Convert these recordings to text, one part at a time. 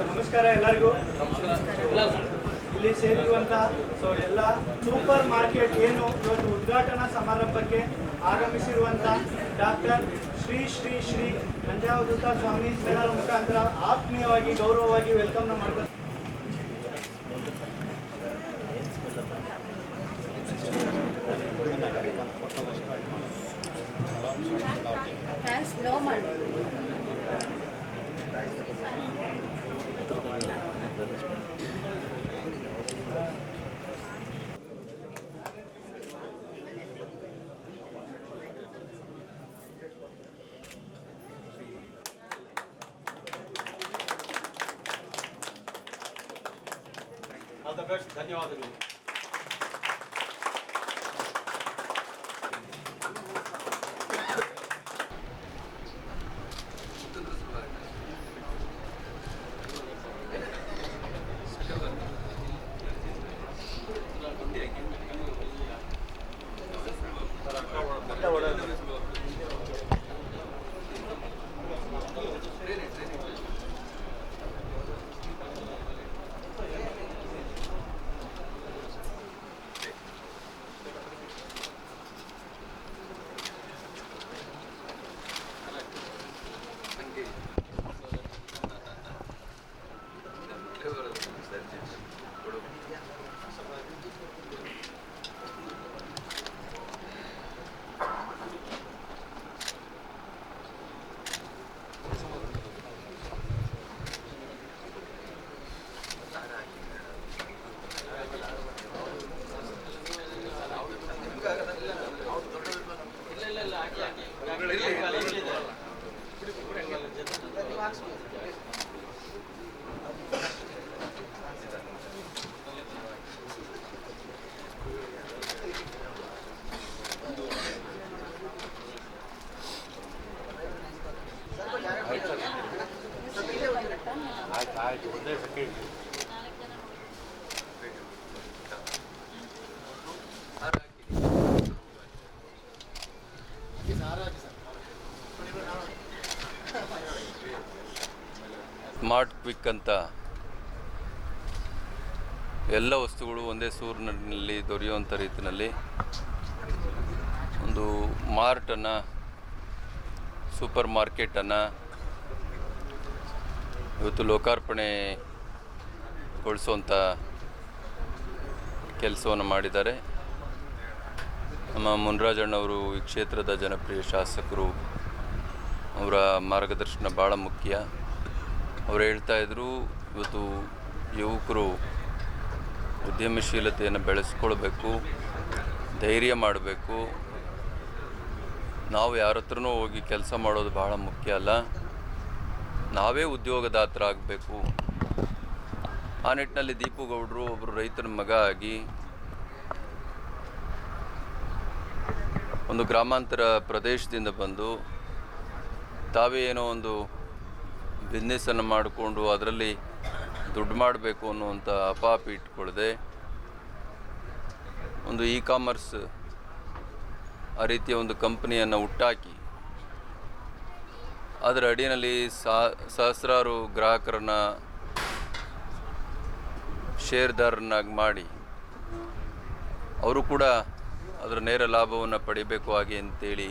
ನಮಸ್ಕಾರ ಎಲ್ಲರಿಗೂ. ಇಲ್ಲಿ ಸೇರಿರುವಂತಹ ಸೊ ಎಲ್ಲ ಸೂಪರ್ ಮಾರ್ಕೆಟ್ ಏನು ಇವತ್ತು ಉದ್ಘಾಟನಾ ಸಮಾರಂಭಕ್ಕೆ ಆಗಮಿಸಿರುವಂತ ಡಾಕ್ಟರ್ ಶ್ರೀ ಶ್ರೀ ಶ್ರೀ ನಂಜಾವಧೂತ ಸ್ವಾಮೀಜಿಗಳ ಮುಖಾಂತರ ಆತ್ಮೀಯವಾಗಿ ಗೌರವವಾಗಿ ವೆಲ್ಕಮ್ ಮಾಡ್ತಾರೆ 안녕하세요. ಸ್ಮಾರ್ಟ್ ಕ್ವಿಕ್ ಅಂತ ಎಲ್ಲ ವಸ್ತುಗಳು ಒಂದೇ ಸೂರಿನಲ್ಲಿ ದೊರೆಯುವಂಥ ರೀತಿಯಲ್ಲಿ ಒಂದು ಮಾರ್ಟನ್ನು ಸೂಪರ್ ಮಾರ್ಕೆಟನ್ನು ಇವತ್ತು ಲೋಕಾರ್ಪಣೆಗೊಳಿಸುವಂಥ ಕೆಲಸವನ್ನು ಮಾಡಿದ್ದಾರೆ. ನಮ್ಮ ಮುನ್ರಾಜಣ್ಣವರು ಈ ಕ್ಷೇತ್ರದ ಜನಪ್ರಿಯ ಶಾಸಕರು, ಅವರ ಮಾರ್ಗದರ್ಶನ ಭಾಳ ಮುಖ್ಯ. ಅವರು ಹೇಳ್ತಾ ಇದ್ರು, ಇವತ್ತು ಯುವಕರು ಉದ್ಯಮಶೀಲತೆಯನ್ನು ಬೆಳೆಸ್ಕೊಳ್ಬೇಕು, ಧೈರ್ಯ ಮಾಡಬೇಕು. ನಾವು ಯಾರ ಹತ್ರನೂ ಹೋಗಿ ಕೆಲಸ ಮಾಡೋದು ಭಾಳ ಮುಖ್ಯ ಅಲ್ಲ. ನಾವೇ ಉದ್ಯೋಗದಾತರಾಗಬೇಕು. ಆ ನಿಟ್ಟಿನಲ್ಲಿ ದೀಪುಗೌಡರು ಒಬ್ಬರು ರೈತನ ಮಗ ಆಗಿ ಒಂದು ಗ್ರಾಮಾಂತರ ಪ್ರದೇಶದಿಂದ ಬಂದು ತಾವೇ ಏನೋ ಒಂದು ಬಿಸ್ನೆಸ್ಸನ್ನು ಮಾಡಿಕೊಂಡು ಅದರಲ್ಲಿ ದುಡ್ಡು ಮಾಡಬೇಕು ಅನ್ನುವಂಥ ಅಪಾಪಿ ಇಟ್ಕೊಳ್ಳದೆ ಒಂದು ಇ ಕಾಮರ್ಸ್ ಆ ರೀತಿಯ ಒಂದು ಕಂಪನಿಯನ್ನು ಹುಟ್ಟಾಕಿ. ಅದರ ಅಡಿಯಲ್ಲಿ ಸಹಸ್ರಾರು ಗ್ರಾಹಕರನ್ನ ಷೇರ್ದಾರನ್ನಾಗಿ ಮಾಡಿ. ಅವರು ಕೂಡ ಅದರ ನೇರ ಲಾಭವನ್ನು ಪಡಿಬೇಕು ಹಾಗೆ ಅಂತೇಳಿ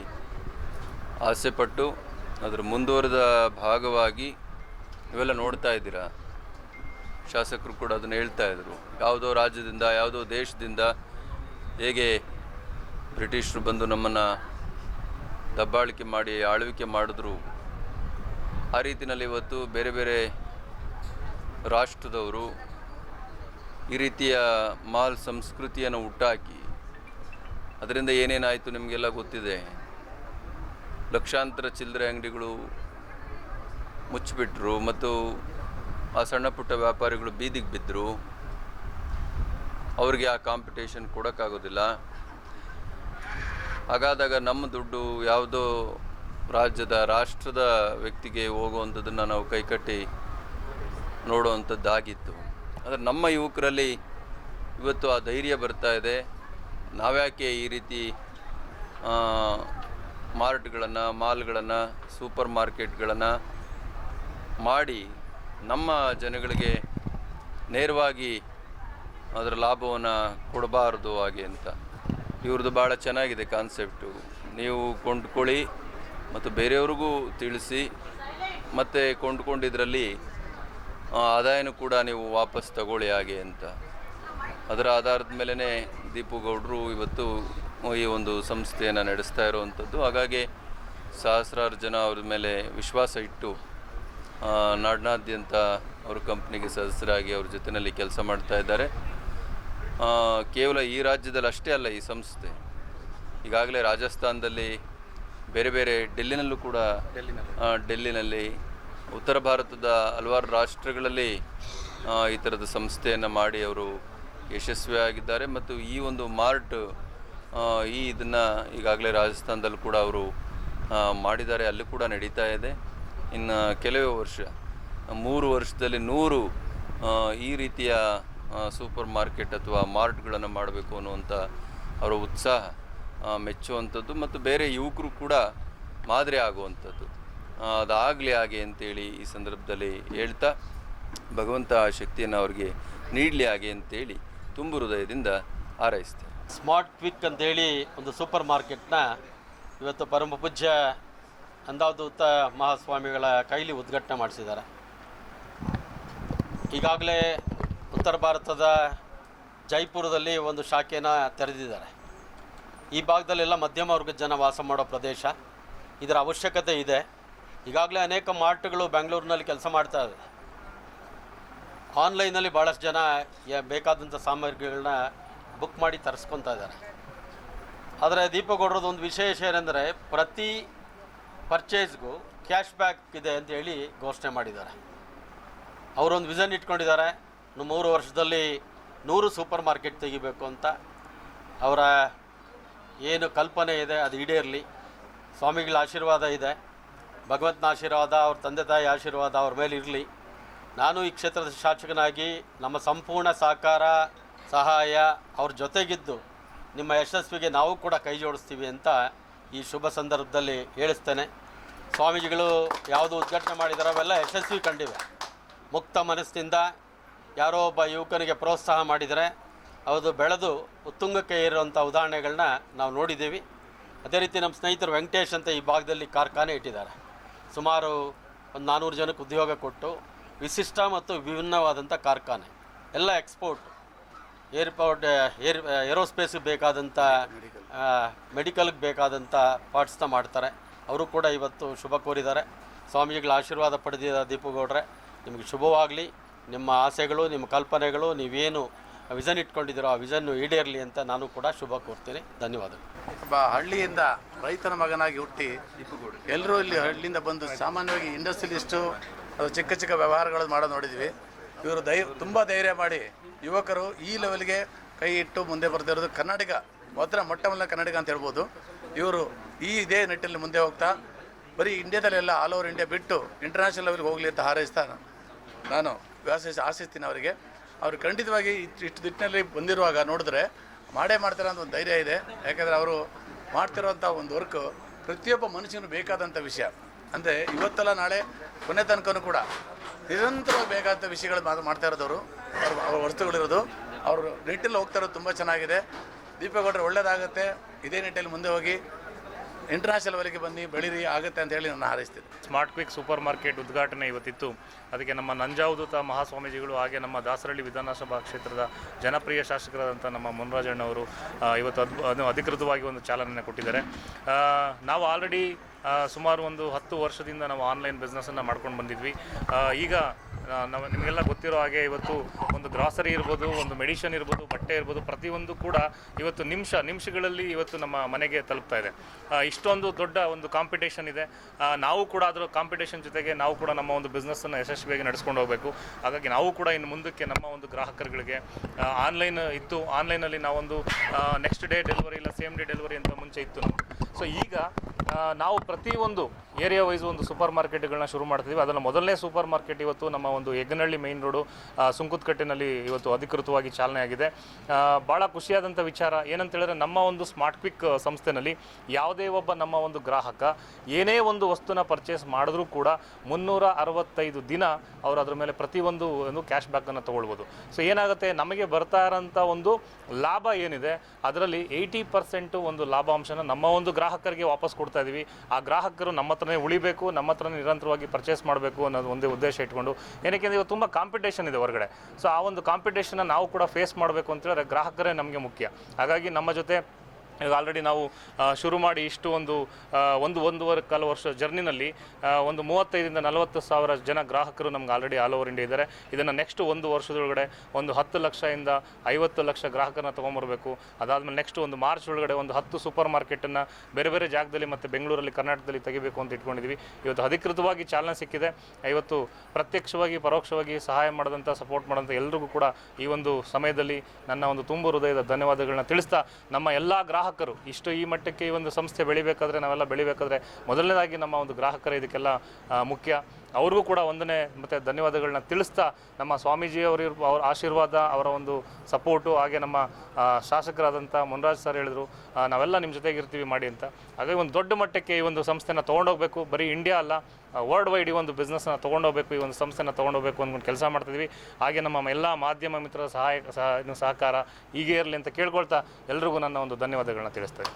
ಆಸೆಪಟ್ಟು ಅದರ ಮುಂದುವರೆದ ಭಾಗವಾಗಿ ಇವೆಲ್ಲ ನೋಡ್ತಾ ಇದ್ದೀರಾ? ಶಾಸಕರು ಕೂಡ ಅದನ್ನು ಹೇಳ್ತಾ ಇದ್ರು. ಯಾವುದೋ ರಾಜ್ಯದಿಂದ, ಯಾವುದೋ ದೇಶದಿಂದ ಹೇಗೆ ಬ್ರಿಟಿಷರು ಬಂದು ನಮ್ಮನ್ನು ದಬ್ಬಾಳಿಕೆ ಮಾಡಿ, ಆಳ್ವಿಕೆ ಮಾಡಿದ್ರು. ಆ ರೀತಿಯಲ್ಲಿ ಇವತ್ತು ಬೇರೆ ಬೇರೆ ರಾಷ್ಟ್ರದವರು ಈ ರೀತಿಯ ಮಾಲ್ ಸಂಸ್ಕೃತಿಯನ್ನು ಹುಟ್ಟಾಕಿ, ಅದರಿಂದ ಏನೇನಾಯಿತು ನಿಮಗೆಲ್ಲ ಗೊತ್ತಿದೆ? ಲಕ್ಷಾಂತರ ಚಿಲ್ಲರೆ ಅಂಗಡಿಗಳು ಮುಚ್ಚಿಬಿಟ್ರು ಮತ್ತು ಆ ಸಣ್ಣ ಪುಟ್ಟ ವ್ಯಾಪಾರಿಗಳು ಬೀದಿಗೆ ಬಿದ್ದರು ಅವ್ರಿಗೆ ಆ ಕಾಂಪಿಟೇಷನ್ ಕೊಡೋಕ್ಕಾಗೋದಿಲ್ಲ. ಹಾಗಾದಾಗ ನಮ್ಮ ದುಡ್ಡು ಯಾವುದೋ ರಾಜ್ಯದ, ರಾಷ್ಟ್ರದ ವ್ಯಕ್ತಿಗೆ ಹೋಗುವಂಥದ್ದನ್ನು ನಾವು ಕೈಕಟ್ಟಿ ನೋಡುವಂಥದ್ದಾಗಿತ್ತು. ಆದರೆ ನಮ್ಮ ಯುವಕರಲ್ಲಿ ಇವತ್ತು ಆ ಧೈರ್ಯ ಬರ್ತಾ ಇದೆ. ನಾವ್ಯಾಕೆ ಈ ರೀತಿ ಮಾರ್ಟ್ಗಳನ್ನು, ಮಾಲ್ಗಳನ್ನು, ಸೂಪರ್ ಮಾರ್ಕೆಟ್ಗಳನ್ನು ಮಾಡಿ ನಮ್ಮ ಜನಗಳಿಗೆ ನೇರವಾಗಿ ಅದರ ಲಾಭವನ್ನು ಕೊಡಬಾರ್ದು ಹಾಗೆ ಅಂತ. ಇವ್ರದ್ದು ಭಾಳ ಚೆನ್ನಾಗಿದೆ ಕಾನ್ಸೆಪ್ಟು ನೀವು ಕೊಂಡ್ಕೊಳ್ಳಿ ಮತ್ತು ಬೇರೆಯವ್ರಿಗೂ ತಿಳಿಸಿ. ಮತ್ತು ಕೊಂಡ್ಕೊಂಡಿದ್ರಲ್ಲಿ ಆದಾಯನೂ ಕೂಡ ನೀವು ವಾಪಸ್ ತಗೊಳ್ಳಿ ಹಾಗೆ ಅಂತ. ಅದರ ಆಧಾರದ ಮೇಲೇ ದೀಪು ಗೌಡರು ಇವತ್ತು ಈ ಒಂದು ಸಂಸ್ಥೆಯನ್ನು ನಡೆಸ್ತಾ ಇರುವಂಥದ್ದು. ಹಾಗಾಗಿ ಸಹಸ್ರಾರು ಜನ ಅವ್ರ ಮೇಲೆ ವಿಶ್ವಾಸ ಇಟ್ಟು ನಾಡಿನಾದ್ಯಂತ ಅವ್ರ ಕಂಪ್ನಿಗೆ ಸದಸ್ಯರಾಗಿ ಅವ್ರ ಜೊತೆಯಲ್ಲಿ ಕೆಲಸ ಮಾಡ್ತಾ ಇದ್ದಾರೆ. ಕೇವಲ ಈ ರಾಜ್ಯದಲ್ಲಿ ಅಷ್ಟೇ ಅಲ್ಲ ಈ ಸಂಸ್ಥೆ. ಈಗಾಗಲೇ ರಾಜಸ್ಥಾನದಲ್ಲಿ ಬೇರೆ ಬೇರೆ ಡೆಲ್ಲಿನಲ್ಲೂ ಕೂಡ ಡೆಲ್ಲಿನಲ್ಲಿ ಉತ್ತರ ಭಾರತದ ಹಲವಾರು ರಾಷ್ಟ್ರಗಳಲ್ಲಿ ಈ ಥರದ ಸಂಸ್ಥೆಯನ್ನು ಮಾಡಿ ಅವರು ಯಶಸ್ವಿಯಾಗಿದ್ದಾರೆ. ಮತ್ತು ಈ ಒಂದು ಮಾರ್ಟ್ ಈ ಇದನ್ನು ಈಗಾಗಲೇ ರಾಜಸ್ಥಾನದಲ್ಲೂ ಕೂಡ ಅವರು ಮಾಡಿದ್ದಾರೆ. ಅಲ್ಲಿ ಕೂಡ ನಡೀತಾ ಇದೆ. ಇನ್ನು ಕೆಲವೇ ವರ್ಷ, ಮೂರು ವರ್ಷದಲ್ಲಿ ನೂರು ಈ ರೀತಿಯ ಸೂಪರ್ ಮಾರ್ಕೆಟ್ ಅಥವಾ ಮಾರ್ಟ್ಗಳನ್ನು ಮಾಡಬೇಕು ಅನ್ನುವಂಥ ಅವರ ಉತ್ಸಾಹ ಮೆಚ್ಚುವಂಥದ್ದು. ಮತ್ತು ಬೇರೆ ಯುವಕರು ಕೂಡ ಮಾದರಿ ಆಗುವಂಥದ್ದು. ಅದಾಗಲಿ ಹಾಗೆ ಅಂತೇಳಿ ಈ ಸಂದರ್ಭದಲ್ಲಿ ಹೇಳ್ತಾ ಭಗವಂತ ಆ ಶಕ್ತಿಯನ್ನು ಅವ್ರಿಗೆ ನೀಡಲಿ ಹಾಗೆ ಅಂತೇಳಿ ತುಂಬು ಹೃದಯದಿಂದ ಹಾರೈಸ್ತೇವೆ ಸ್ಮಾರ್ಟ್ ಕ್ವಿಕ್ ಅಂತೇಳಿ ಒಂದು ಸೂಪರ್ ಮಾರ್ಕೆಟ್ನ ಇವತ್ತು ಪರಮ ಪೂಜ್ಯ ಅಂದಾವಧೂತ ಮಹಾಸ್ವಾಮಿಗಳ ಕೈಲಿ ಉದ್ಘಾಟನೆ ಮಾಡಿಸಿದ್ದಾರೆ. ಈಗಾಗಲೇ ಉತ್ತರ ಭಾರತದ ಜೈಪುರದಲ್ಲಿ ಒಂದು ಶಾಖೆನ ತೆರೆದಿದ್ದಾರೆ. ಈ ಭಾಗದಲ್ಲೆಲ್ಲ ಮಧ್ಯಮ ವರ್ಗದ ಜನ ವಾಸ ಮಾಡೋ ಪ್ರದೇಶ. ಇದರ ಅವಶ್ಯಕತೆ ಇದೆ. ಈಗಾಗಲೇ ಅನೇಕ ಮಾರ್ಟ್ಗಳು ಬೆಂಗಳೂರಿನಲ್ಲಿ ಕೆಲಸ ಮಾಡ್ತಾ ಇದೆ ಆನ್ಲೈನಲ್ಲಿ ಭಾಳಷ್ಟು ಜನ ಬೇಕಾದಂಥ ಸಾಮಗ್ರಿಗಳನ್ನ ಬುಕ್ ಮಾಡಿ ತರಿಸ್ಕೊತಾ ಇದ್ದಾರೆ. ಆದರೆ ದೀಪಗೌಡರದ್ದು ಒಂದು ವಿಶೇಷ ಏನೆಂದರೆ ಪ್ರತಿ ಪರ್ಚೇಸ್ಗೂ ಕ್ಯಾಶ್ ಬ್ಯಾಕ್ ಇದೆ ಅಂತ ಹೇಳಿ ಘೋಷಣೆ ಮಾಡಿದ್ದಾರೆ. ಅವರೊಂದು ವಿಷನ್ ಇಟ್ಕೊಂಡಿದ್ದಾರೆ. ಮೂರು ವರ್ಷದಲ್ಲಿ ನೂರು ಸೂಪರ್ ಮಾರ್ಕೆಟ್ ತೆಗಿಬೇಕು ಅಂತ. ಅವರ ಏನು ಕಲ್ಪನೆ ಇದೆ, ಅದು ಈಡೇರಲಿ. ಸ್ವಾಮಿಗಳ ಆಶೀರ್ವಾದ ಇದೆ. ಭಗವಂತನ ಆಶೀರ್ವಾದ ಅವ್ರ ತಂದೆ ತಾಯಿ ಆಶೀರ್ವಾದ ಅವ್ರ ಮೇಲೆ ಇರಲಿ. ನಾನು ಈ ಕ್ಷೇತ್ರದ ಶಾಸಕನಾಗಿ ನಮ್ಮ ಸಂಪೂರ್ಣ ಸಹಕಾರ, ಸಹಾಯ ಅವ್ರ ಜೊತೆಗಿದ್ದು ನಿಮ್ಮ ಯಶಸ್ವಿಗೆ ನಾವು ಕೂಡ ಕೈ ಜೋಡಿಸ್ತೀವಿ ಅಂತ ಈ ಶುಭ ಸಂದರ್ಭದಲ್ಲಿ ಹೇಳಿಸ್ತೇನೆ. ಸ್ವಾಮೀಜಿಗಳು ಯಾವುದು ಉದ್ಘಾಟನೆ ಮಾಡಿದಾರೆ ಅವೆಲ್ಲ ಯಶಸ್ವಿ ಕಂಡಿವೆ. ಮುಕ್ತ ಮನಸ್ಸಿನಿಂದ ಯಾರೋ ಒಬ್ಬ ಯುವಕನಿಗೆ ಪ್ರೋತ್ಸಾಹ ಮಾಡಿದರೆ ಅದು ಬೆಳೆದು ಉತ್ತುಂಗಕ್ಕೆ ಇರುವಂಥ ಉದಾಹರಣೆಗಳನ್ನ ನಾವು ನೋಡಿದ್ದೀವಿ. ಅದೇ ರೀತಿ ನಮ್ಮ ಸ್ನೇಹಿತರು ವೆಂಕಟೇಶ್ ಅಂತ ಈ ಭಾಗದಲ್ಲಿ ಕಾರ್ಖಾನೆ ಇಟ್ಟಿದ್ದಾರೆ. ಸುಮಾರು ಒಂದು ನಾನ್ನೂರು ಜನಕ್ಕೆ ಉದ್ಯೋಗ ಕೊಟ್ಟು ವಿಶಿಷ್ಟ ಮತ್ತು ವಿಭಿನ್ನವಾದಂಥ ಕಾರ್ಖಾನೆ. ಎಲ್ಲ ಎಕ್ಸ್ಪೋರ್ಟ್ ಏರ್ಪೋರ್ಟ್ ಏರ್ ಏರೋಸ್ಪೇಸ್ಗೆ ಬೇಕಾದಂಥ ಮೆಡಿಕಲ್ಗೆ ಬೇಕಾದಂಥ ಪಾರ್ಟ್ಸ್ನ ಮಾಡ್ತಾರೆ. ಅವರು ಕೂಡ ಇವತ್ತು ಶುಭ ಕೋರಿದ್ದಾರೆ. ಸ್ವಾಮೀಜಿಗಳ ಆಶೀರ್ವಾದ ಪಡೆದಿದ್ದ ದೀಪಗೌಡ್ರೆ, ನಿಮಗೆ ಶುಭವಾಗಲಿ. ನಿಮ್ಮ ಆಸೆಗಳು, ನಿಮ್ಮ ಕಲ್ಪನೆಗಳು, ನೀವೇನು ವಿಷನ್ ಇಟ್ಕೊಂಡಿದ್ದೀರೋ ಆ ವಿಷನ್ ಈಡೇರಲಿ ಅಂತ ನಾನು ಕೂಡ ಶುಭ ಕೋರ್ತೀನಿ. ಧನ್ಯವಾದಗಳು. ಒಬ್ಬ ಹಳ್ಳಿಯಿಂದ ರೈತನ ಮಗನಾಗಿ ಹುಟ್ಟಿ ಎಲ್ಲರೂ ಇಲ್ಲಿ ಹಳ್ಳಿಯಿಂದ ಬಂದು ಸಾಮಾನ್ಯವಾಗಿ ಇಂಡಸ್ಟ್ರಿಯಲಿಸ್ಟು ಚಿಕ್ಕ ಚಿಕ್ಕ ವ್ಯವಹಾರಗಳನ್ನು ಮಾಡೋದು ನೋಡಿದ್ವಿ. ಇವರು ಧೈ ತುಂಬ ಧೈರ್ಯ ಮಾಡಿ ಯುವಕರು ಈ ಲೆವೆಲ್ಗೆ ಕೈ ಇಟ್ಟು ಮುಂದೆ ಬರ್ತಿರೋದು ಕರ್ನಾಟಕ ಮೊದಲ ಕನ್ನಡಿಗ ಅಂತ ಹೇಳ್ಬೋದು. ಇವರು ಈ ಇದೇ ನಿಟ್ಟಿನಲ್ಲಿ ಮುಂದೆ ಹೋಗ್ತಾ, ಬರೀ ಇಂಡಿಯಾದಲ್ಲೆಲ್ಲ ಆಲ್ ಓವರ್ ಇಂಡಿಯಾ ಬಿಟ್ಟು ಇಂಟರ್ನ್ಯಾಷನಲ್ ಲೆವೆಲ್ಗೆ ಹೋಗಲಿ ಅಂತ ಹಾರೈಸ್ತಾ ನಾನು ವ್ಯಾಸ ಆಶಿಸ್ತೀನಿ ಅವರಿಗೆ. ಅವರು ಖಂಡಿತವಾಗಿ ಇಷ್ಟು ದಿಟ್ಟಿನಲ್ಲಿ ಬಂದಿರುವಾಗ ನೋಡಿದ್ರೆ ಮಾಡೇ ಮಾಡ್ತಾರೆ ಅಂತ ಒಂದು ಧೈರ್ಯ ಇದೆ. ಯಾಕಂದರೆ ಅವರು ಮಾಡ್ತಿರೋವಂಥ ಒಂದು ವರ್ಕು ಪ್ರತಿಯೊಬ್ಬ ಮನುಷ್ಯನು ಬೇಕಾದಂಥ ವಿಷಯ. ಅಂದರೆ ಇವತ್ತಲ್ಲ ನಾಳೆ ಕೊನೆ ತನಕನೂ ಕೂಡ ನಿರಂತರವಾಗಿ ಬೇಕಾದಂಥ ವಿಷಯಗಳು ಮಾತು ಮಾಡ್ತಾ ಇರೋದವರು. ಅವ್ರ ಅವ್ರ ವಸ್ತುಗಳಿರೋದು. ಅವರು ನಿಟ್ಟಲ್ಲಿ ಹೋಗ್ತಾ ಇರೋದು ತುಂಬ ಚೆನ್ನಾಗಿದೆ. ದೀಪಗೌಡರು ಒಳ್ಳೇದಾಗುತ್ತೆ. ಇದೇ ನಿಟ್ಟಲ್ಲಿ ಮುಂದೆ ಹೋಗಿ. ಇಂಟರ್ನ್ಯಾಷನಲ್ ಲೆವೆಲ್ಗೆ ಬನ್ನಿ, ಬೆಳೀರಿ, ಆಗುತ್ತೆ ಅಂತ ಹೇಳಿ ನಾನು ಹಾರೈಸ್ತೀನಿ. ಸ್ಮಾರ್ಟ್ ಕ್ವಿಕ್ ಸೂಪರ್ ಮಾರ್ಕೆಟ್ ಉದ್ಘಾಟನೆ ಇವತ್ತಿತ್ತು. ಅದಕ್ಕೆ ನಮ್ಮ ನಂಜಾವುದೂತ ಮಹಾಸ್ವಾಮೀಜಿಗಳು ಹಾಗೆ ನಮ್ಮ ದಾಸರಳ್ಳಿ ವಿಧಾನಸಭಾ ಕ್ಷೇತ್ರದ ಜನಪ್ರಿಯ ಶಾಸಕರಾದಂಥ ನಮ್ಮ ಮುನರಾಜಣ್ಣವರು ಇವತ್ತು ಅದು ಅಧಿಕೃತವಾಗಿ ಒಂದು ಚಾಲನೆ ಕೊಟ್ಟಿದ್ದಾರೆ. ನಾವು ಆಲ್ರೆಡಿ ಸುಮಾರು ಒಂದು ಹತ್ತು ವರ್ಷದಿಂದ ನಾವು ಆನ್ಲೈನ್ ಬಿಸ್ನೆಸ್ಸನ್ನು ಮಾಡ್ಕೊಂಡು ಬಂದಿದ್ವಿ. ಈಗ ನಾವು ನಿಮಗೆಲ್ಲ ಗೊತ್ತಿರೋ ಹಾಗೆ ಇವತ್ತು ಒಂದು ಗ್ರಾಸರಿ ಇರ್ಬೋದು, ಒಂದು ಮೆಡಿಷನ್ ಇರ್ಬೋದು, ಬಟ್ಟೆ ಇರ್ಬೋದು, ಪ್ರತಿಯೊಂದು ಕೂಡ ಇವತ್ತು ನಿಮಿಷ, ನಿಮಿಷಗಳಲ್ಲಿ ಇವತ್ತು ನಮ್ಮ ಮನೆಗೆ ತಲುಪ್ತಾ ಇದೆ. ಇಷ್ಟೊಂದು ದೊಡ್ಡ ಒಂದು ಕಾಂಪಿಟೇಷನ್ ಇದೆ. ನಾವು ಕೂಡ ಅದರ ಕಾಂಪಿಟೇಷನ್ ಜೊತೆಗೆ ನಾವು ಕೂಡ ನಮ್ಮ ಒಂದು ಬಿಸ್ನೆಸ್ಸನ್ನು ಯಶಸ್ವಿಯಾಗಿ ನಡೆಸ್ಕೊಂಡು ಹೋಗಬೇಕು. ಹಾಗಾಗಿ ನಾವು ಕೂಡ ಇನ್ನು ಮುಂದಕ್ಕೆ ನಮ್ಮ ಒಂದು ಗ್ರಾಹಕರುಗಳಿಗೆ ಆನ್ಲೈನ್ ಇತ್ತು. ಆನ್ಲೈನಲ್ಲಿ ನಾವೊಂದು ನೆಕ್ಸ್ಟ್ ಡೇ ಡೆಲಿವರಿ ಇಲ್ಲ ಸೇಮ್ ಡೇ ಡೆಲಿವರಿ ಅಂತ ಮುಂಚೆ ಇತ್ತು ಸೊ ಈಗ ನಾವು ಪ್ರತಿಯೊಂದು ಏರಿಯಾ ವೈಸ್ ಒಂದು ಸೂಪರ್ ಮಾರ್ಕೆಟ್ಗಳನ್ನ ಶುರು ಮಾಡ್ತಿದ್ದೀವಿ ಅದನ್ನು ಮೊದಲನೇ ಸೂಪರ್ ಮಾರ್ಕೆಟ್ ಇವತ್ತು ನಮ್ಮ ಒಂದು ಹೆಗ್ಗನಹಳ್ಳಿ ಮೇನ್ ರೋಡು ಸುಂಕುತ್ಕಟ್ಟಿನಲ್ಲಿ ಇವತ್ತು ಅಧಿಕೃತವಾಗಿ ಚಾಲನೆ ಆಗಿದೆ. ಭಾಳ ಖುಷಿಯಾದಂಥ ವಿಚಾರ ಏನಂತ ಹೇಳಿದ್ರೆ ನಮ್ಮ ಒಂದು ಸ್ಮಾರ್ಟ್ ಕ್ವಿಕ್ ಸಂಸ್ಥೆನಲ್ಲಿ ಯಾವುದೇ ಒಬ್ಬ ನಮ್ಮ ಒಂದು ಗ್ರಾಹಕ ಏನೇ ಒಂದು ವಸ್ತುನ ಪರ್ಚೇಸ್ ಮಾಡಿದ್ರೂ ಕೂಡ ಮುನ್ನೂರ ಅರವತ್ತೈದು ದಿನ ಅವರು ಅದ್ರ ಮೇಲೆ ಪ್ರತಿಯೊಂದು ಒಂದು ಕ್ಯಾಶ್ ಬ್ಯಾಕನ್ನು ತೊಗೊಳ್ಬೋದು. ಸೊ ಏನಾಗುತ್ತೆ? ನಮಗೆ ಬರ್ತಾ ಇರೋಂಥ ಒಂದು ಲಾಭ ಏನಿದೆ? ಅದರಲ್ಲಿ ಏಯ್ಟಿ ಪರ್ಸೆಂಟು ಒಂದು ಲಾಭಾಂಶನ ನಮ್ಮ ಒಂದು ಗ್ರಾಹಕರಿಗೆ ವಾಪಸ್ ಕೊಡ್ತಾ ಇದ್ದೀವಿ ಆ ಗ್ರಾಹಕರು ನಮ್ಮ ಹತ್ರನೇ ಉಳಿಬೇಕು, ನಮ್ಮ ಹತ್ರನೇ ನಿರಂತರವಾಗಿ ಪರ್ಚೇಸ್ ಮಾಡಬೇಕು ಅನ್ನೋದು ಒಂದೇ ಉದ್ದೇಶ ಇಟ್ಕೊಂಡು, ಏನಕ್ಕೆ ಇವಾಗ ತುಂಬ ಕಾಂಪಿಟೇಷನ್ ಇದೆ ಹೊರಗಡೆ. ಸೊ ಆ ಒಂದು ಕಾಂಪಿಟೇಷನ್ನ ನಾವು ಕೂಡ ಫೇಸ್ ಮಾಡಬೇಕು ಅಂತ ಹೇಳಿದ್ರೆ ಗ್ರಾಹಕರೇ ನಮಗೆ ಮುಖ್ಯ. ಹಾಗಾಗಿ ನಮ್ಮ ಜೊತೆ ಈಗ ಆಲ್ರೆಡಿ ನಾವು ಶುರು ಮಾಡಿ ಇಷ್ಟು ಒಂದು ಒಂದು ಒಂದೂವರೆ ಕಾಲ ವರ್ಷ ಜರ್ನಿನಲ್ಲಿ ಒಂದು ಮೂವತ್ತೈದರಿಂದ ನಲವತ್ತು ಸಾವಿರ ಜನ ಗ್ರಾಹಕರು ನಮ್ಗೆ ಆಲ್ರೆಡಿ ಆಲ್ ಓವರ್ ಇಂಡಿಯಾ ಇದ್ದಾರೆ ಇದನ್ನು ನೆಕ್ಸ್ಟ್ ಒಂದು ವರ್ಷದೊಳಗಡೆ ಒಂದು ಹತ್ತು ಲಕ್ಷದಿಂದ ಐವತ್ತು ಲಕ್ಷ ಗ್ರಾಹಕರನ್ನ ತೊಗೊಂಬರ್ಬೇಕು. ಅದಾದಮೇಲೆ ನೆಕ್ಸ್ಟ್ ಒಂದು ಮಾರ್ಚ್ ಒಳಗಡೆ ಒಂದು ಹತ್ತು ಸೂಪರ್ ಮಾರ್ಕೆಟನ್ನು ಬೇರೆ ಬೇರೆ ಜಾಗದಲ್ಲಿ ಮತ್ತು ಬೆಂಗಳೂರಲ್ಲಿ ಕರ್ನಾಟಕದಲ್ಲಿ ತೆಗಿಬೇಕು ಅಂತ ಇಟ್ಕೊಂಡಿದ್ವಿ. ಇವತ್ತು ಅಧಿಕೃತವಾಗಿ ಚಾಲನೆ ಸಿಕ್ಕಿದೆ. ಇವತ್ತು ಪ್ರತ್ಯಕ್ಷವಾಗಿ, ಪರೋಕ್ಷವಾಗಿ ಸಹಾಯ ಮಾಡಿದಂಥ ಸಪೋರ್ಟ್ ಮಾಡಿದಂಥ ಎಲ್ರಿಗೂ ಕೂಡ ಈ ಒಂದು ಸಮಯದಲ್ಲಿ ನನ್ನ ಒಂದು ತುಂಬು ಹೃದಯದ ಧನ್ಯವಾದಗಳನ್ನ ತಿಳಿಸ್ತಾ ನಮ್ಮ ಎಲ್ಲ ಗ್ರಾಹಕರು. ಇಷ್ಟು ಈ ಮಟ್ಟಕ್ಕೆ ಈ ಒಂದು ಸಂಸ್ಥೆ ಬೆಳಿಬೇಕಾದ್ರೆ, ನಾವೆಲ್ಲ ಬೆಳಿಬೇಕಾದ್ರೆ ಮೊದಲನೇದಾಗಿ ನಮ್ಮ ಒಂದು ಗ್ರಾಹಕರೇ ಇದಕ್ಕೆಲ್ಲ ಮುಖ್ಯ. ಅವ್ರಿಗೂ ಕೂಡ ಒಂದನೇ ಮತ್ತು ಧನ್ಯವಾದಗಳನ್ನ ತಿಳಿಸ್ತಾ ನಮ್ಮ ಸ್ವಾಮೀಜಿಯವರು ಅವ್ರ ಆಶೀರ್ವಾದ, ಅವರ ಒಂದು ಸಪೋರ್ಟು, ಹಾಗೆ ನಮ್ಮ ಶಾಸಕರಾದಂಥ ಮುನ್ರಾಜ್ ಸರ್ ಹೇಳಿದ್ರು ನಾವೆಲ್ಲ ನಿಮ್ಮ ಜೊತೆಗಿರ್ತೀವಿ ಮಾಡಿ ಅಂತ. ಹಾಗಾಗಿ ಒಂದು ದೊಡ್ಡ ಮಟ್ಟಕ್ಕೆ ಈ ಒಂದು ಸಂಸ್ಥೆನ ತೊಗೊಂಡೋಗ್ಬೇಕು. ಬರೀ ಇಂಡಿಯಾ ಅಲ್ಲ ವರ್ಲ್ಡ್ ವೈಡ್ ಈ ಒಂದು ಬಿಸ್ನೆಸ್ನ ತೊಗೊಂಡೋಗ್ಬೇಕು, ಈ ಒಂದು ಸಂಸ್ಥೆನ ತೊಗೊಂಡೋಗ್ಬೇಕು ಅಂದ್ಕೊಂಡು ಕೆಲಸ ಮಾಡ್ತಿದ್ವಿ. ಹಾಗೆ ನಮ್ಮ ಎಲ್ಲ ಮಾಧ್ಯಮ ಮಿತ್ರರ ಸಹಾಯ ಸಹ ಸಹಕಾರ ಹೀಗೆ ಇರಲಿ ಅಂತ ಕೇಳ್ಕೊಳ್ತಾ ಎಲ್ರಿಗೂ ನನ್ನ ಒಂದು ಧನ್ಯವಾದಗಳನ್ನ ತಿಳಿಸ್ತೇನೆ.